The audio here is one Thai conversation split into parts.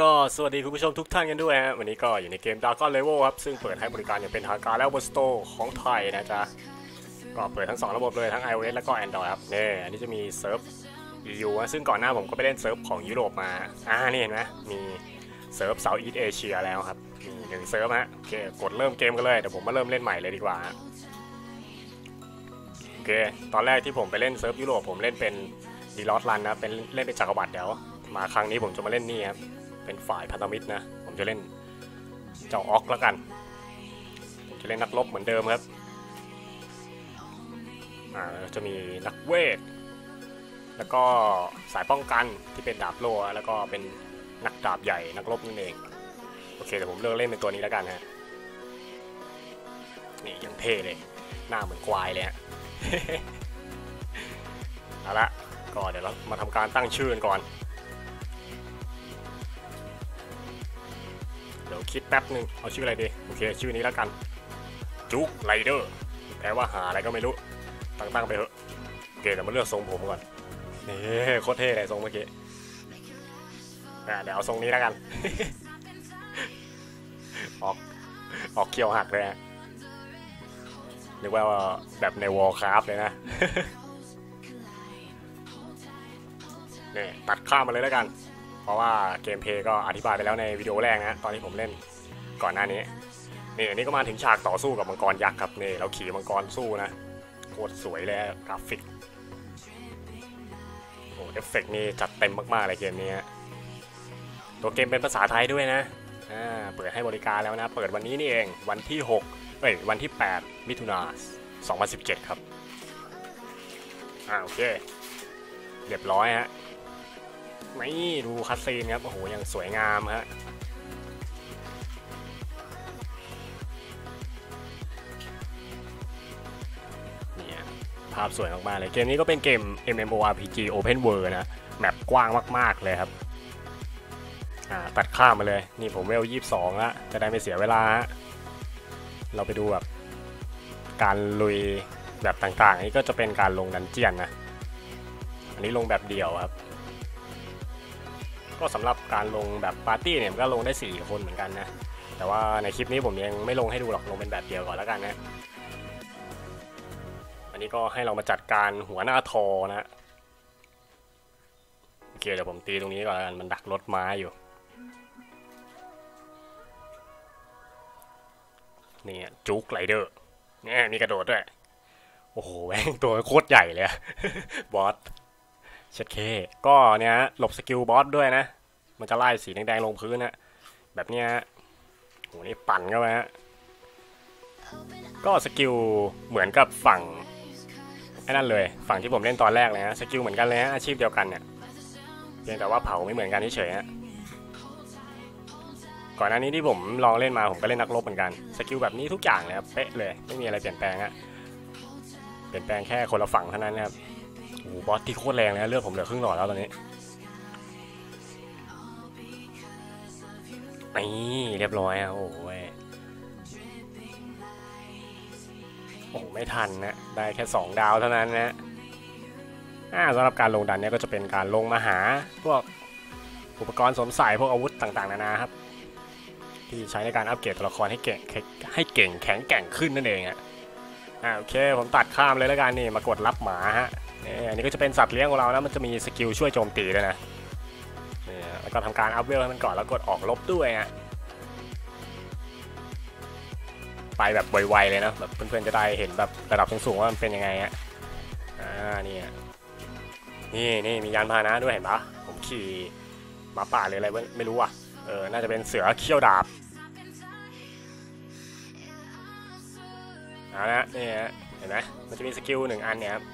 ก็สวัสดีคุณผู้ชมทุกท่านกันด้วยฮะวันนี้ก็อยู่ในเกม Dragon Level ครับ ซึ่งเปิดให้บริการอย่างเป็นทางการแล้วบนสโตร์ของไทยนะจ๊ะ ก็เปิดทั้ง 2 ระบบเลยทั้ง iOS แล้วก็ Android ครับเนี่ยอันนี้จะมีเซิร์ฟ EU นะซึ่งก่อนหน้าผมก็ไปเล่นเซิร์ฟของยุโรปมา อ่า นี่เห็นไหมมีเซิร์ฟ Southeast Asia แล้วครับ มีหนึ่งเซิร์ฟฮะโอเคกดเริ่มเกมกันเลยเดี๋ยวผมมาเริ่มเล่นใหม่เลยดีกว่าโอเคตอนแรกที่ผมไปเล่นเซิร์ฟยุโรปผมเล่นเป็นดีลอสรันนะเป็นเล่นเป็นจักรวรรดิเดี๋ยวมาครั้งนี้ผมจะมาเล่นนี่ครับ เป็นฝ่ายพันธมิตรนะ ผมจะเล่นเจ้าออกแล้วกัน ผมจะเล่นนักรบเหมือนเดิมครับ อ่าจะมีนักเวท แล้วก็สายป้องกันที่เป็นดาบโล่แล้วก็เป็นนักดาบใหญ่นักรบนั่นเอง โอเคแต่ผมเลือกเล่นเป็นตัวนี้แล้วกันฮะ นี่ยังเท่เลย หน้าเหมือนควายเลยฮะ เอาละก็เดี๋ยวเรามาทำการตั้งชื่อกันก่อน คิดแป๊บหนึ่งเอาชื่ออะไรดี โอเค ชื่อนี้แล้วกัน จุกไรเดอร์แปลว่าหาอะไรก็ไม่รู้ ตั้งๆไปเถอะโอเคเดี๋ยวมาเลือกทรงผมก่อนนี่โคตรเท่เลยทรงเมื่อกี้อะเดี๋ยวเอาทรงนี้แล้วกัน ออกออกเคียวหักเลยฮะนึกว่าแบบในวอลคราฟเลยนะนี่ตัดข้ามมาเลยแล้วกัน ราะว่าเกมเพย์ก็อธิบายไปแล้วในวิดีโอแรกนะตอนที่ผมเล่นก่อนหน้านี้นี่อันนี้ก็มาถึงฉากต่อสู้กับมังกรยักษ์ครับนี่เราขี่มังกรสู้นะโคตรสวยเลยกราฟิกโอ้เอฟเฟกต์นี่จัดเต็มมากๆเลยเกมนี้ตัวเกมเป็นภาษาไทยด้วยนะอ่าเปิดให้บริการแล้วนะ เปิดวันนี้นี่เองวันที่6เอ้ยวันที่ 8 มิถุนา2017 ครับอ่าโอเคเรียบร้อยฮะ นี่ดูคัสซีนครับ โอ้โห ยังสวยงามฮะเนี่ยภาพสวยมากๆเลย เกมนี้ก็เป็นเกม MMORPG Open World นะ แมปกว้างมากๆเลยครับอ่าตัดข้ามมาเลย นี่ผมเวล22แล้วจะได้ไม่เสียเวลาฮะเราไปดูแบบการลุยแบบต่างๆ นี่ก็จะเป็นการลงดันเจียนนะ อันนี้ลงแบบเดียวครับ ก็สำหรับการลงแบบปาร์ตี้เนี่ยก็ลงได้ 4 คนเหมือนกันนะ แต่ว่าในคลิปนี้ผมยังไม่ลงให้ดูหรอกลงเป็นแบบเดียวก่อนแล้วกันนะอันนี้ก็ให้เรามาจัดการหัวหน้าทอนะโอเคเดี๋ยวผมตีตรงนี้ก่อนแล้วกันมันดักรถม้าอยู่นี่จุกไรเดอร์เนี่ยมีกระโดดด้วย โอ้โหแม่งตัวโคตรใหญ่เลยบอส เช็ดเค ก็เนี่ยหลบสกิลบอสด้วยนะ มันจะไล่สีแดงๆลงพื้นนะแบบเนี้ยโหนี่ปั่นเข้าไปฮะก็สกิลเหมือนกับฝั่งไอ้นั่นเลย ฝั่งที่ผมเล่นตอนแรกเลยฮะสกิลเหมือนกันเลยฮะอาชีพเดียวกันเนี่ยเพียงแต่ว่าเผาไม่เหมือนกันเฉยฮะก่อนหน้านี้ที่ผมลองเล่นมาผมก็เล่นนักรบเหมือนกันสกิลแบบนี้ทุกอย่างเลยครับเป๊ะเลยไม่มีอะไรเปลี่ยนแปลงฮะเปลี่ยนแปลงแค่คนละฝั่งเท่านั้นนะครับ โอ้โหบอสที่โคตรแรงเลยนะเลือดผมเหลือครึ่งหลอดแล้วตอนนี้นี่เรียบร้อยอะโอ้ยโอ้ไม่ทันนะ ได้แค่ 2 ดาวเท่านั้นนะอ่าสำหรับการลงดันเนี่ยก็จะเป็นการลงมาหา พวกอุปกรณ์สวมใส่พวกอาวุธต่างๆ นานาครับ ที่ใช้ในการอัปเกรดตัวละครให้เก่งให้เก่งแข็งแกร่งขึ้นนั่นเองอะอ่าโอเค ผมตัดข้ามเลยแล้วกันนี่มากดรับหมาฮะ อันนี้ก็จะเป็นสัตว์เลี้ยงของเรานะมันจะมีสกิลช่วยโจมตีด้วยนะนี่แล้วก็ทำการอัพเวลให้มันก่อนแล้วกดออกลบด้วยอะไปแบบไวๆเลยนะแบบเพื่อนๆจะได้เห็นแบบระดับสูงๆว่ามันเป็นยังไงอะอ่านี่นี่นี่มียานพาหนะด้วยเห็นปะผมขี่มาป่าเลยอะไรไม่รู้อะเออน่าจะเป็นเสือเขี้ยวดาบเอาละนี่ฮะเห็นไหมมันจะมีสกิลหนึ่งอันเนี่ยครับ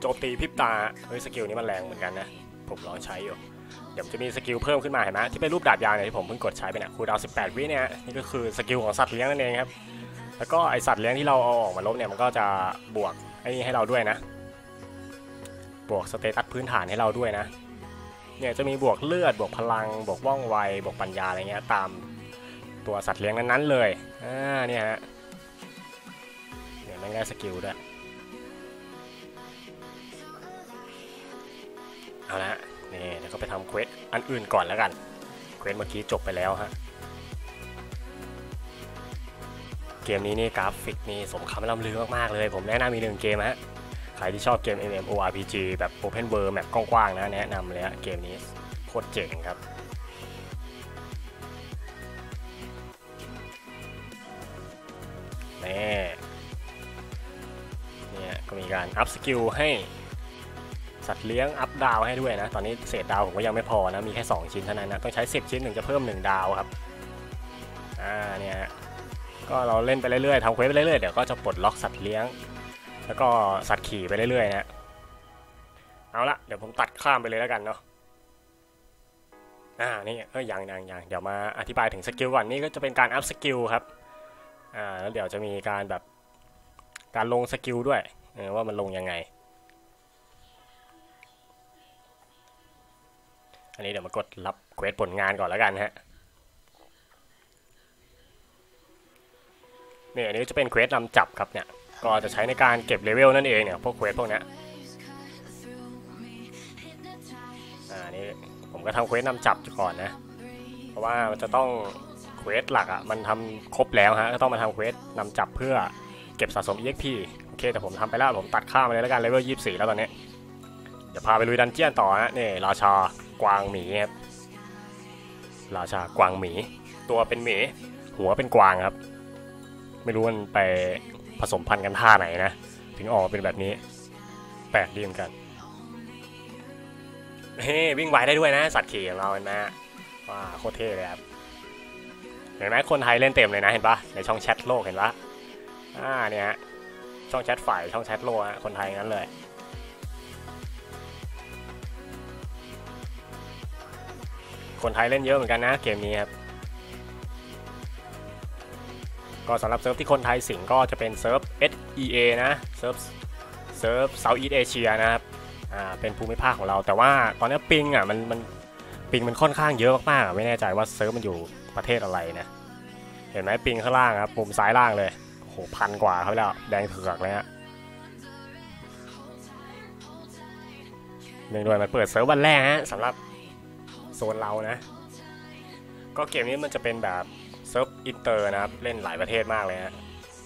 โจมตีพิบตา เฮ้ยสกิลนี้มันแรงเหมือนกันนะ ผมลองใช้อยู่ เดี๋ยวจะมีสกิลเพิ่มขึ้นมาเห็นไหมที่เป็นรูปดาบยาวเนี่ยที่ผมเพิ่งกดใช้ไปเนี่ยคูลดาวน์18 วิเนี่ยนี่ก็คือสกิลของสัตว์เลี้ยงนั่นเองครับ แล้วก็ไอสัตว์เลี้ยงที่เราเอาออกมาลบเนี่ยมันก็จะบวกไอ้นี่ให้เราด้วยนะ บวกสเตตัสพื้นฐานให้เราด้วยนะ เนี่ยจะมีบวกเลือด บวกพลัง บวกว่องไว บวกปัญญาอะไรเงี้ยตามตัวสัตว์เลี้ยงนั้นๆเลย อ่าเนี่ยฮะ เนี่ยมันได้สกิลด้วย เอาละนี่เดี๋ยวก็ไปทำเควสอันอื่นก่อนแล้วกันเควสเมื่อกี้จบไปแล้วฮะเกมนี้นี่กราฟิกนี่สมคำล่ำลือมากๆเลย ผมแนะนำมีหนึ่งเกมฮะใครที่ชอบเกม MMORPG แบบ Open World แบบกว้างๆนะแนะนำเลยฮะเกมนี้โคตรเจ๋งครับนี่เนี่ยก็มีการอัพสกิลให้ สัตว์เลี้ยงอัพดาวให้ด้วยนะ ตอนนี้เศษดาวผมก็ยังไม่พอนะ มีแค่ 2 ชิ้นเท่านั้นนะ ต้องใช้ 10 ชิ้นถึงจะเพิ่ม 1 ดาวครับ อ่าเนี่ยก็เราเล่นไปเรื่อยๆทำเควสไปเรื่อยๆ เดี๋ยวก็จะปลดล็อกสัตว์เลี้ยง แล้วก็สัตว์ขี่ไปเรื่อยๆนะเอาละเดี๋ยวผมตัดข้ามไปเลยแล้วกันเนาะอ่านี่เออยังยังยังเดี๋ยวมาอธิบายถึงสกิลก่อนนี่ก็จะเป็นการอัพสกิลครับอ่าแล้วเดี๋ยวจะมีการแบบการลงสกิลด้วยว่ามันลงยังไง อันนี้เดี๋ยวมากดรับเควสผลงานก่อนแล้วกันฮะนี่อันนี้จะเป็นเควสนำจับครับเนี่ยก็จะใช้ในการเก็บเลเวลนั่นเองเนี่ยพวกเควสพวกเนี้ยอ่านี่ผมก็ทำเควสนำจับก่อนนะเพราะว่ามันจะต้องเควสหลักอะมันทำครบแล้วฮะก็ต้องมาทำเควสนำจับเพื่อเก็บสะสม EXP โอเคแต่ผมทำไปแล้วผมตัดข้ามไปเลยแล้วกันเลเวล 24 แล้วตอนนี้เดี๋ยวพาไปลุยดันเจียนต่อฮะนี่ราชา กวางหมีครับราชากวางหมี ตัวเป็นหมี หัวเป็นกวางครับ ไม่รู้มันไปผสมพันธุ์กันท่าไหนนะ ถึงออกมาเป็นแบบนี้แปลกดีเหมือนกันเฮ้วิ่งไวได้ด้วยนะ สัตว์ขี่ของเราเห็นไหมว้าโคตรเท่เลยครับเห็นไหมคนไทยเล่นเต็มเลยนะเห็นปะในช่องแชทโลกเห็นปะอ่าเนี่ยฮะช่องแชทฝ่ายช่องแชทโลกฮะคนไทยงั้นเลย คนไทยเล่นเยอะเหมือนกันนะเกมนี้ครับก็สำหรับเซิร์ฟที่คนไทยสิงก็จะเป็นเซิร์ฟ SEA นะเซิร์ฟเซิร์ฟ Southeast Asia นะครับอ่าเป็นภูมิภาคของเรา แต่ว่าตอนนี้ปิงอะมันมันปิงมันค่อนข้างเยอะมากๆไม่แน่ใจว่าเซิร์ฟมันอยู่ประเทศอะไรนะเห็นไหมปิงข้างล่างครับมุมซ้ายล่างเลยโหพันกว่าครับแล้วแดงเถือกเลยฮะเนื่งด้วยมันเปิดเซิร์ฟวันแรกฮะสำหรับ โซนเรานะ ก็เกมนี้มันจะเป็นแบบเซิร์ฟอินเตอร์นะครับ เล่นหลายประเทศมากเลยฮะ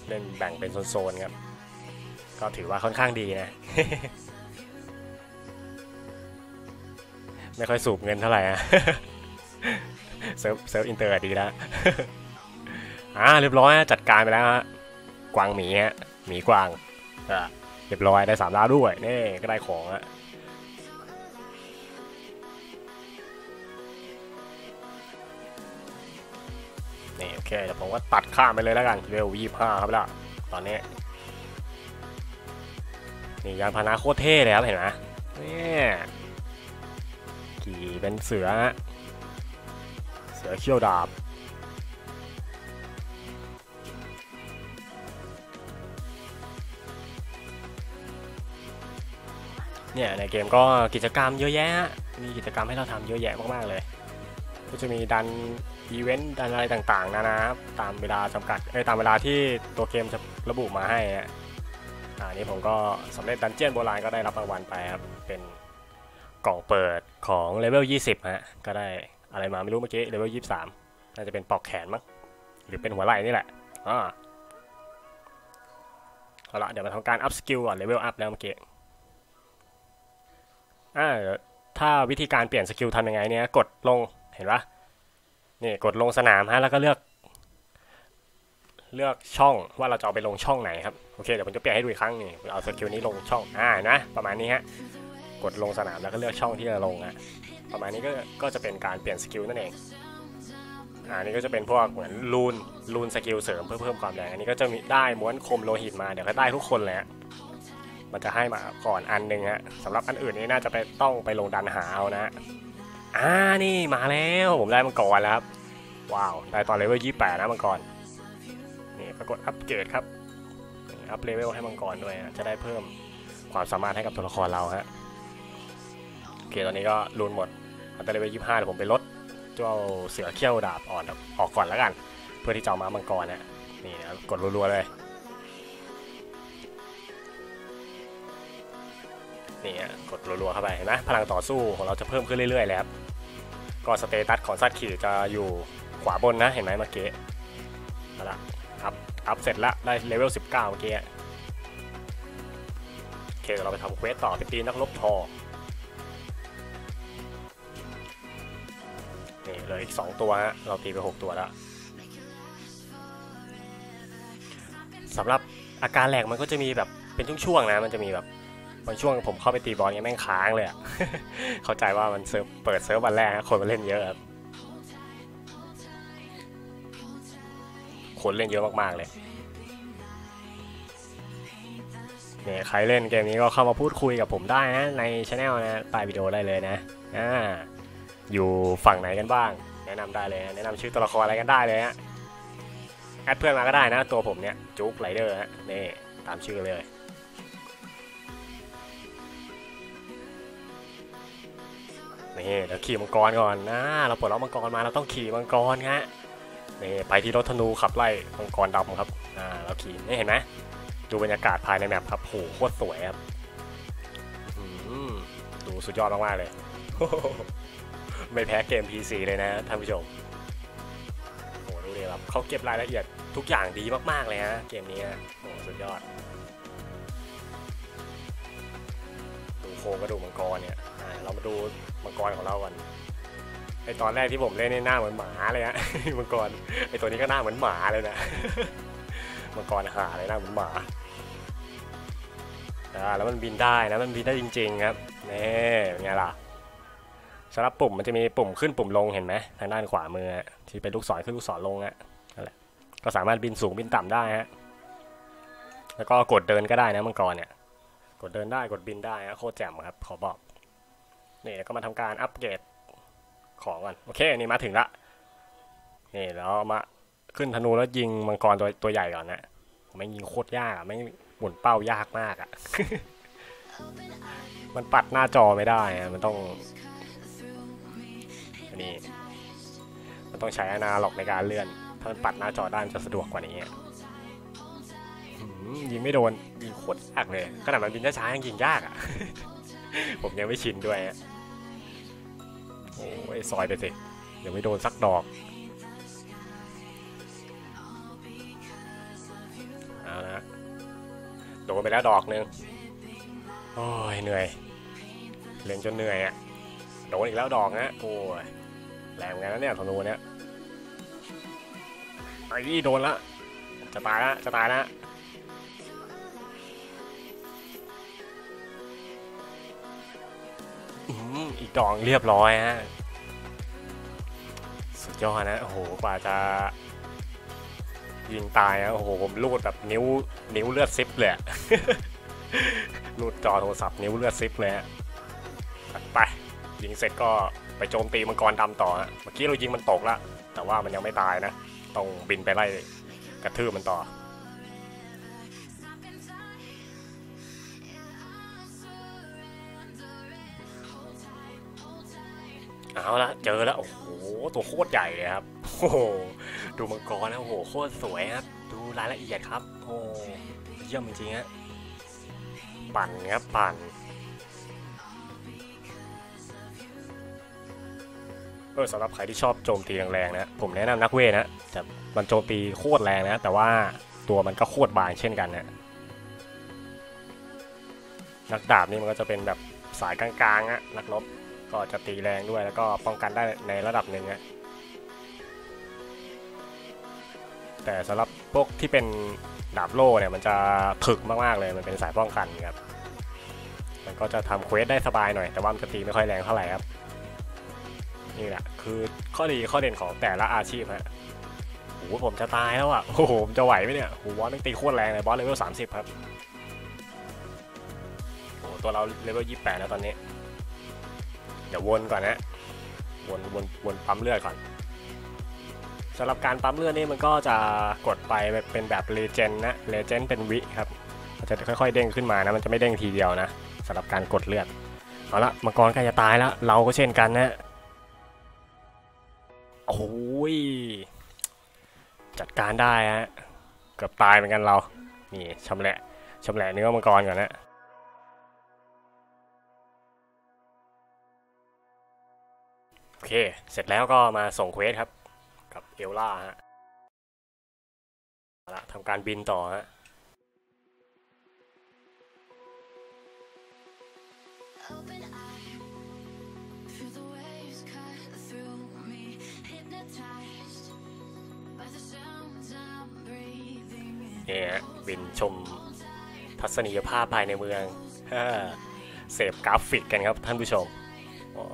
เล่นแบ่งเป็นโซนๆครับ ก็ถือว่าค่อนข้างดีนะ ไม่ค่อยสูบเงินเท่าไหร่อะเซิร์ฟเซิร์ฟอินเตอร์ดีแล้วอ่าเรียบร้อยจัดการไปแล้วฮะกวางหมีฮะหมีกวางอ่าเรียบร้อยได้สามดาวด้วยนี่ก็ได้ของฮะ เคเดี๋ยวผมก็ตัดข้ามไปเลยแล้วกันเวลยี่ห้าครับล้วตอนนี้นี่ยานพาหนะโคตรเท่เลยครับเห็นไหมนี่ขี่เป็นเสือฮะเสือเขี้ยวดาบเนี่ยในเกมก็กิจกรรมเยอะแยะ มีกิจกรรมให้เราทำเยอะแยะมากๆเลย ก็จะมีดันอีเวนต์ดันอะไรต่างๆนานาครับตามเวลาจำกัดเอ้ยตามเวลาที่ตัวเกมจะระบุมาให้ฮะอ่านี่ผมก็สำเร็จดันเจียนโบราณก็ได้รับรางวัลไปครับ เป็นกล่องเปิดของเลเวล 20 ฮะ ก็ได้อะไรมาไม่รู้เมื่อกี้เลเวล 23 น่าจะเป็นปอกแขนมั้ง หรือเป็นหัวไหล่นี่แหละอ่าเอาละเดี๋ยวมาทำการอัพสกิลก่อนเลเวลอัพแล้วเมื่อกี้อ่าถ้าวิธีการเปลี่ยนสกิลทำยังไงเนี่ยกดลง เห็นปะนี่กดลงสนามฮะแล้วก็เลือก เลือกช่องว่าเราจะเอาไปลงช่องไหนครับโอเคเดี๋ยวผมจะเปลี่ยนให้ดูอีกครั้งนี่เอาสกิลนี้ลงช่องอ่านะประมาณนี้ฮะกดลงสนามแล้วก็เลือกช่องที่จะลงฮะประมาณนี้ก็ก็จะเป็นการเปลี่ยนสกิลนั่นเองอ่านี่ก็จะเป็นพวกเหมือนลูนลูนสกิลเสริมเพื่อเพิ่มความแรงอันนี้ก็จะมีได้ม้วนคมโลหิตมาเดี๋ยวก็ได้ทุกคนเลยฮะมันจะให้มาก่อนอันหนึ่งฮะสำหรับอันอื่นนี่น่าจะไปต้องไปลงดันหาเอานะ อ่านี่มาแล้วผมได้มังกรแล้วครับ ว้าว ได้ตอนเลเวลยี่แปดนะมังกร นี่ปรากฏอัปเกรดครับ อัพเลเวลให้มังกรด้วยฮะจะได้เพิ่มความสามารถให้กับตัวละครเราฮะ โอเคตอนนี้ก็รูนหมดอันตเลเวลยี่ห้าเดี๋ยวผมไปลดเจ้าเสือเขี้ยวดาบอ่อนออกก่อนแล้วกัน เพื่อที่จะมามังกรนะนี่นะกดรัวๆเลยนี่ฮะกดรัวๆเข้าไปเห็นไหมพลังต่อสู้ของเราจะเพิ่มขึ้นเรื่อยๆเลยครับ ก็สเตตัสของสัตว์ขี่จะอยู่ขวาบนนะเห็นไหมเมื่อกี้เอาละอัพอัพเสร็จละได้เลเวล 19 เมื่อกี้โอเคเดี๋ยวเราไปทำเควสต่อไปตีนักรบทอนี่เหลยอีก 2 ตัวฮะเราตีไป 6 ตัวแล้วสำหรับอาการแหลกมันก็จะมีแบบเป็นช่วงๆนะมันจะมีแบบ บางช่วงผมเข้าไปตีบอลเนี้ยแม่งค้างเลยอะเข้าใจว่ามันเซิร์ฟเปิดเซิร์ฟวันแรกนะคนมาเล่นเยอะครับคนเล่นเยอะมากๆเลยเนี่ยใครเล่นเกมนี้ก็เข้ามาพูดคุยกับผมได้นะในช anel นะใต้วิดีโอได้เลยนะอ่าอยู่ฝั่งไหนกันบ้าง แนะนำได้เลยนะแนะนำชื่อตัวละครอะไรกันได้เลยฮะแอดเพื่อนมาก็ได้นะ ตัวผมเนี่ยจุ๊กไรเดอร์ฮะนี่ตามชื่อเลย นี่เดี๋ยวขี่มังกรก่อนนะเราปลดล็อกมังกรมาเราต้องขี่มังกรฮะนี่ไปที่รถธนูขับไล่มังกรดำครับอ่าเราขี่นี่เห็นไหมดูบรรยากาศภายในแมปครับโหโคตรสวยครับอื้อหือดูสุดยอดมากๆเลย ไม่แพ้เกม PC เลยนะท่านผู้ชมโหดูดิแบบเขาเก็บรายละเอียดทุกอย่างดีมากๆเลยฮะเกมนี้โหสุดยอดดูโครงกระดูกมังกรเนี่ยอ่าเรามาดู มังกรของเราก่อนไอตอนแรกที่ผมเล่นนี่หน้าเหมือนหมาเลยฮะมังกรไอตัวนี้ก็หน้าเหมือนหมาเลยนะมังกรหาเลยหน้าเหมือนหมาแล้วมันบินได้นะมันบินได้จริง ๆ ครับนี่เป็นไงล่ะสำหรับปุ่มมันจะมีปุ่มขึ้นปุ่มลงเห็นไหมทางด้านขวามือที่เป็นลูกศรขึ้นลูกศรลงฮะนั่นแหละก็สามารถบินสูงบินต่ำได้ฮะแล้วก็กดเดินก็ได้นะมังกรเนี่ยกดเดินได้กดบินได้นะโคตรแจ่มครับขอบอก นี่แล้วก็มาทำการอัปเกรดของก่อนโอเคนี่มาถึงละนี่แล้วมาขึ้นธนูแล้วยิงมังกรตัวตัวใหญ่ก่อนนะไม่ยิงโคตรยากอะไม่หมุนเป้ายากมากอะมันปัดหน้าจอไม่ได้อะมันต้องอันนี้มันต้องใช้อนาล็อกในการเลื่อน ถ้ามันปัดหน้าจอด้มันจะสะดวกกว่านี้ยิงไม่โดนยิงโคตรยากเลยขนาดมันบินช้าๆยังยิงยากอะผมยังไม่ชินด้วยอะ โอ้ยซอยไปสิยังไม่โดนสักดอกเอาละโดนไปแล้วดอกหนึ่งโอ้ยเหนื่อยเล่นจนเหนื่อยอะโดนอีกแล้วดอกนะโอ้ยแรงเหมือนกันะเนี่ยธนูเนี่ยไอ้นี่โดนละจะตายละจะตายละ อีกดอกเรียบร้อยฮะ สุดยอดนะ โอ้โห กว่าจะยิงตายนะโอ้โห ผมลูดแบบนิ้ว นิ้วเลือดซิปเลยอะลูดจอโทรศัพท์นิ้วเลือดซิปเลยฮะไป ยิงเสร็จก็ไปโจมตีมังกรดำต่อฮะเมื่อกี้เรายิงมันตกละ แต่ว่ามันยังไม่ตายนะ ต้องบินไปไล่กระทืบมันต่อ เอาละเจอแล้วโอ้โหตัวโคตรใหญ่เลยครับโอ้โหดูมังกรนะโอ้โหโคตรสวยครับดูรายละเอียดครับโอ้เยี่ยมจริงๆฮะปั่นครับปั่นเออสำหรับใครที่ชอบโจมตีแรงๆนะผมแนะนำนักเวทนะแต่มันโจมตีโคตรแรงนะแต่ว่าตัวมันก็โคตรบางเช่นกันนะนักดาบนี่มันก็จะเป็นแบบสายกลางๆอะนักรบ ก็จะตีแรงด้วยแล้วก็ป้องกันได้ในระดับหนึ่งอะแต่สำหรับพวกที่เป็นดาบโล่เนี่ยมันจะถึกมากๆเลยมันเป็นสายป้องกันครับมันก็จะทำเควสได้สบายหน่อย แต่ว่ามันจะตีไม่ค่อยแรงเท่าไหร่ครับนี่แหละคือข้อดีข้อเด่นของแต่ละอาชีพฮะโอ้โหผมจะตายแล้วอะโอ้โหผมจะไหวไหมเนี่ยโอ้โหบอสตีโคตรแรงเลยบอสเลเวลสามสิบครับโอ้โหตัวเราเลเวลยี่สิบแปดแล้วตอนนี้ ดี๋ยววนก่อนนะวนวนวนปั๊มเลือดก่อนสำหรับการปั๊มเลือดนี่มันก็จะกดไปเป็นแบบเลเจนนะเลเจนเป็นวิครับมันจะค่อยๆเด้งขึ้นมานะมันจะไม่เด้งทีเดียวนะสำหรับการกดเลือดเอาละมังกรใกล้จะตายแล้วเราก็เช่นกันนะโอ้ยจัดการได้ฮะเกือบตายเหมือนกันเรานี่ชำแหละชำแหละเนื้อมังกรก่อนนะ เค เสร็จแล้วก็มาส่งเควสครับ กับเอลล่าฮะเอาละทำการบินต่อฮะ Open eye, feel the waves cut through me, hypnotized by the sounds I'm breathing in. นี่ฮะบินชมทัศนียภาพภายในเมืองฮ่าเสพกราฟิกกันครับท่านผู้ชมอ๋อ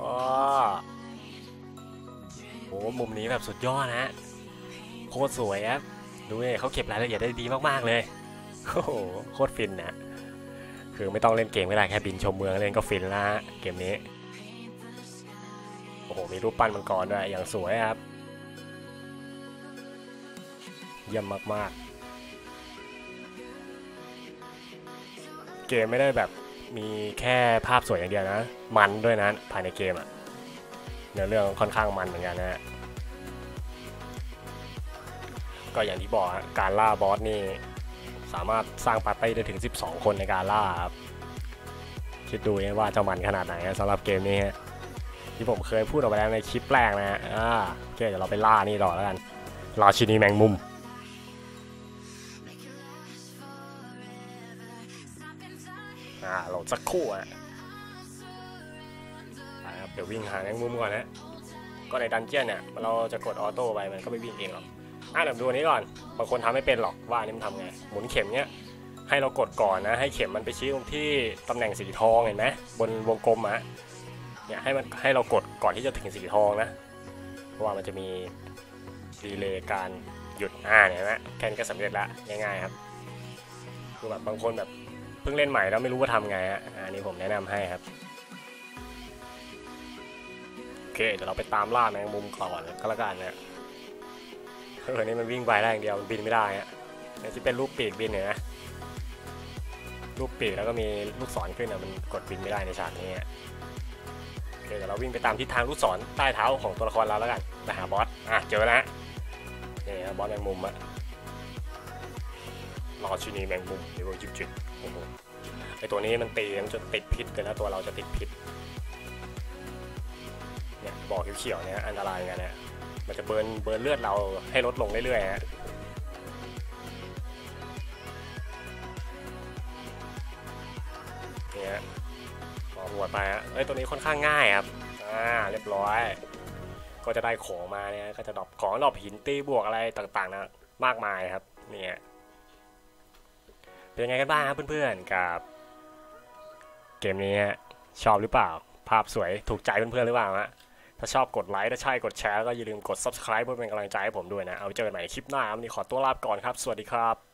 โอ้มุมนี้แบบสุดยอดนะฮะโคตรสวยครับดูเนี่ยเขาเก็บรายละเอียดได้ดีมากๆเลยโอ้โหโคตรฟินนะคือไม่ต้องเล่นเกมก็ได้แค่บินชมเมืองเล่นก็ฟินละเกมนี้โอ้โหมีรูปปั้นมังกรด้วยอย่างสวยครับเยี่ยมมากๆ เกมไม่ได้แบบมีแค่ภาพสวยอย่างเดียวนะ มันด้วยนะ ภายในเกมอะ เนื้อเรื่องค่อนข้างมันเหมือนกันนะฮะก็อย่างที่บอกการล่าบอสนี่สามารถสร้างปาร์ตี้ได้ถึง 12 คนในการล่าครับคิดดูว่าจะมันขนาดไหนนะสำหรับเกมนี้ฮะที่ผมเคยพูดออกไปแล้วในคลิปแรกนะฮะอ่าโอเคเดี๋ยวเราไปล่านี่ต่อแล้วกันราชินีแมงมุมอ่าโหลดสักครู่อะไปครับ เดี๋ยววิ่งหาแมงมุมก่อนนะก็ในดันเจียนเนี่ยเราจะกดออโต้ไปมันก็ไม่วิ่งเองหรอกอะเดี๋ยวดูนี้ก่อนบางคนทำไม่เป็นหรอกว่านนี้มันทำไงหมุนเข็มเนี้ยให้เรากดก่อนนะ ให้เข็มมันไปชี้ตรงที่ตำแหน่งสีทองเห็นไหมบนวงกลมอะเนี่ยให้มันให้เรากดก่อนที่จะถึงสีทองนะเพราะว่ามันจะมีดีเลย์การหยุดอ่าเนี่ยเห็นไหมแค่นี้ก็สำเร็จละง่ายๆครับคือแบบบางคนแบบเพิ่งเล่นใหม่แล้วไม่รู้ว่าทำไงฮะอันนี้ผมแนะนำให้ครับ เคเดี๋ยวเราไปตามล่าแมงมุมก่อนก็แล้วกันเนะเออนี่มันวิ่งไปได้อย่างเดียวมันบินไม่ได้ฮะนี่ยที่เป็นรูปปีกบินเนี่ยนะรูปปีกแล้วก็มีลูกศรขึ้นอะมันกดบินไม่ได้ในฉากนี้โอเคเดี๋ยวเราวิ่งไปตามทิศทางลูกศรใต้เท้าของตัวละครเราแล้วกันไปหาบอสอะเจอแล้วฮะนี่นะบอสแมงมุมอะรอชินีแมงมุมเดี๋ยวจิบจิบโอ้โหไอตัวนี้มันตีมันจนติดพิษเลยนะตัวเราจะติดพิษ บอกเขียวๆเนี่ยอันตรายกันนะมันจะเบิร์นเบิร์นเลือดเราให้ลดลงเรื่อยๆฮะเนี่ยพอหัวดไปฮะเอ้ยตัวนี้ค่อนข้างง่ายครับอ่าเรียบร้อย ก็จะได้ของมาเนี่ยก็จะดรอปของดรอปหินตีบวกอะไรต่างๆนะมากมายครับเนี่ยเป็นยังไงกันบ้างครับเพื่อนๆกับ เกมนี้ชอบหรือเปล่า ภาพสวยถูกใจเพื่อนๆหรือเปล่าฮะ ถ้าชอบกดไลค์ถ้าใช่กดแชร์ก็อย่าลืมกด subscribe เพื่อเป็นกำลังใจให้ผมด้วยนะ เอาเจอกันใหม่คลิปหน้าวันนี้ขอตัวลาไปก่อนครับ สวัสดีครับ